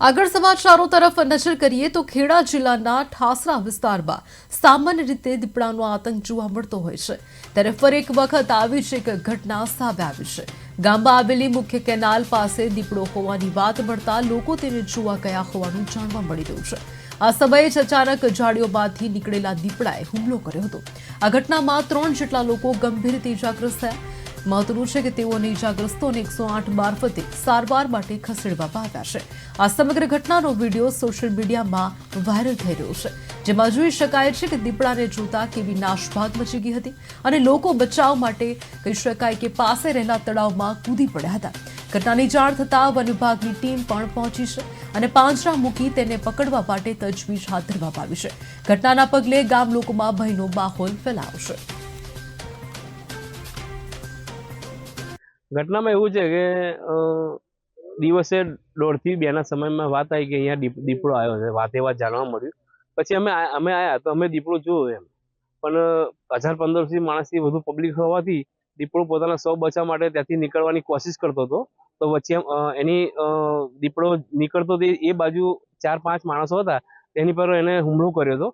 આગળ સમાચારો તરફ નજર કરીએ તો ખેડા જિલ્લાના ઠાસરા વિસ્તારમાં સામાન્ય રીતે દીપડાનો આતંક જોવા મળતો હોય છે. ત્યારે ફરી એક વખત આવી જ એક ઘટના સામે આવી છે. ગામમાં આવેલી મુખ્ય કેનાલ પાસે દીપડો હોવાની વાત મળતા લોકો તેને જોવા ગયા હોવાનું જાણવા મળી રહ્યું છે. આ સમયે જ અચાનક ઝાડીઓમાંથી નીકળેલા દીપડાએ હુમલો કર્યો હતો. આ ઘટનામાં ત્રણ જેટલા લોકો ગંભીર રીતે ઇજાગ્રસ્ત થયા. મહત્વનું છે કે તેઓને ઇજાગ્રસ્તોને એકસો આઠ મારફતે સારવાર માટે ખસેડવામાં આવ્યા છે. આ સમગ્ર ઘટનાનો વીડિયો સોશિયલ મીડિયામાં વાયરલ થઈ રહ્યો છે. જેમાં જોઈ શકાય છે કે દીપડાને જોતા કેવી નાશભાગ મચી ગઈ હતી અને લોકો બચાવ માટે કહી શકાય કે પાસે રહેલા તળાવમાં કૂદી પડ્યા હતા. ઘટનાની જાણ થતાં વન વિભાગની ટીમ પણ પહોંચી છે અને પાંજરા મૂકી તેને પકડવા માટે તજવીજ હાથ ધરવામાં આવી છે. ઘટનાના પગલે ગામ લોકોમાં ભયનો માહોલ ફેલાયો છે. ઘટનામાં એવું છે કે દિવસે દોઢથી બેના સમયમાં વાત આવી કે અહીંયા દીપ- દીપડો આવ્યો છે. વાતે વાત જાણવા મળ્યું. પછી અમે અમે આવ્યા તો અમે દીપડો જોયો એમ. પણ હજાર પંદરસી માણસથી વધુ પબ્લિક હોવાથી દીપડો પોતાના સૌ બચાવ માટે ત્યાંથી નીકળવાની કોશિશ કરતો હતો. તો વચ્ચે એની દીપડો નીકળતો તે એ બાજુ ચાર પાંચ માણસો હતા. તેની પર એને હુમલો કર્યો હતો.